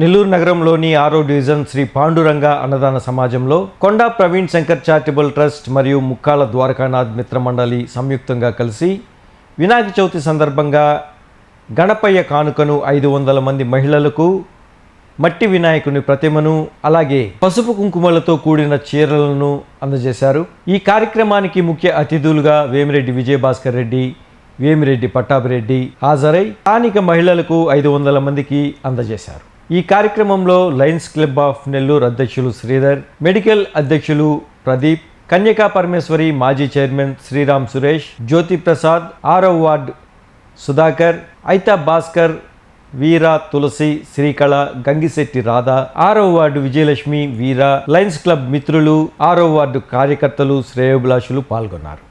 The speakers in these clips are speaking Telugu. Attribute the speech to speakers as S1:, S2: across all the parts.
S1: నెల్లూరు నగరంలోని ఆరో డివిజన్ శ్రీ పాండురంగ అన్నదాన సమాజంలో కొండా ప్రవీణ్ శంకర్ చారిటబుల్ ట్రస్ట్ మరియు ముక్కాల ద్వారకానాథ్ మిత్ర మండలి సంయుక్తంగా కలిసి వినాయక చవితి సందర్భంగా గణపయ్య కానుకను ఐదు వందల మంది మహిళలకు మట్టి వినాయకుని ప్రతిమను అలాగే పసుపు కుంకుమలతో కూడిన చీరలను అందజేశారు. ఈ కార్యక్రమానికి ముఖ్య అతిథులుగా వేమిరెడ్డి విజయభాస్కర్ రెడ్డి వేమిరెడ్డి పట్టాభిరెడ్డి హాజరై స్థానిక మహిళలకు ఐదు వందల మందికి అందజేశారు. ఈ కార్యక్రమంలో లయన్స్ క్లబ్ ఆఫ్ నెల్లూరు అధ్యక్షులు శ్రీధర్ మెడికల్ అధ్యక్షులు ప్రదీప్ కన్యకా పరమేశ్వరి మాజీ చైర్మన్ శ్రీరామ్ సురేష్ జ్యోతి ప్రసాద్ ఆరవ వార్డ్ సుధాకర్ ఐతా భాస్కర్ వీర తులసి శ్రీకళ గంగిశెట్టి రాధ ఆరో ward Vijayalakshmi Veera lions club మిత్రులు ఆరో వార్డు కార్యకర్తలు శ్రేయోభిలాషులు పాల్గొన్నారు.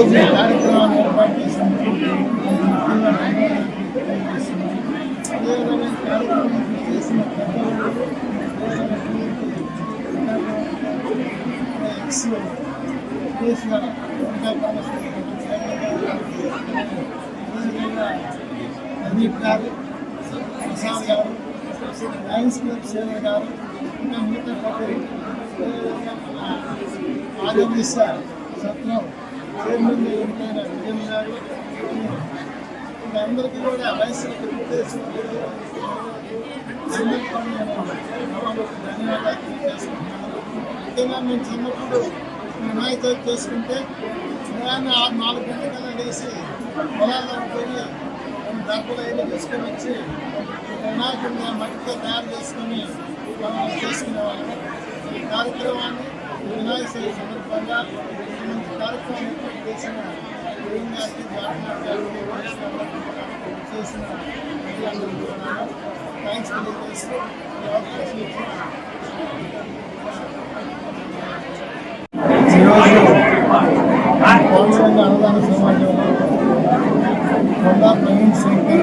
S2: ఈరోజు ఈ కార్యక్రమాన్ని ఏర్పాటు చేసినందుకు అదేవిధంగా కార్యక్రమం చేసిన ప్రదీప్ గారు ప్రసాద్ గారు లయన్స్ క్లబ్ సేవర్ గారు ఇంకా మిగతా ఆరోగ్య సత్రం చైర్మన్ విజయన్ గారు అందరికీ కూడా వయసులకు ధన్యవాదాలు. ముఖ్యంగా మేము చిన్నప్పుడు వినాయక చవితి చేసుకుంటే ఉదయాన్నే ఆరు నాలుగు గంటల వేసి పొలాల్లో పోయి డబ్బులు అయినా తీసుకొని వచ్చి వినాయకుడిని మట్టితో తయారు చేసుకొని చేసుకునేవాళ్ళం ఈ కార్యక్రమాన్ని వినాయక చవితి సందర్భంగా ఈ మంచి కార్యక్రమం ఏర్పాటు చేసిన ప్రవీణ్ గారికి జాగ్రత్త గారికి వైఎస్ గారికి చేసిన ప్రజలందరికీ థ్యాంక్స్ తెలియజేస్తూ ఈ అవకాశం ఇచ్చిన ఈరోజు పౌరులంగ అన్నదాన సమాజంలో కొండా ప్రవీణ్ శంకర్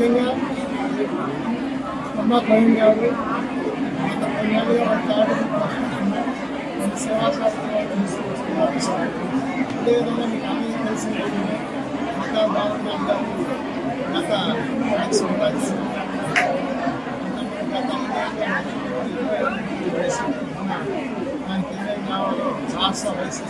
S2: देंगे आप अपना कहेंगे आगे कहेंगे और कार्ड सेवा అదేవిధంగా మీకు అన్ని తెలిసిన గత భారతీయంగా గత ట్యాక్స్ ట్యాక్స్ గత దానికి ఏమేమి కావాలో చాలా వయసు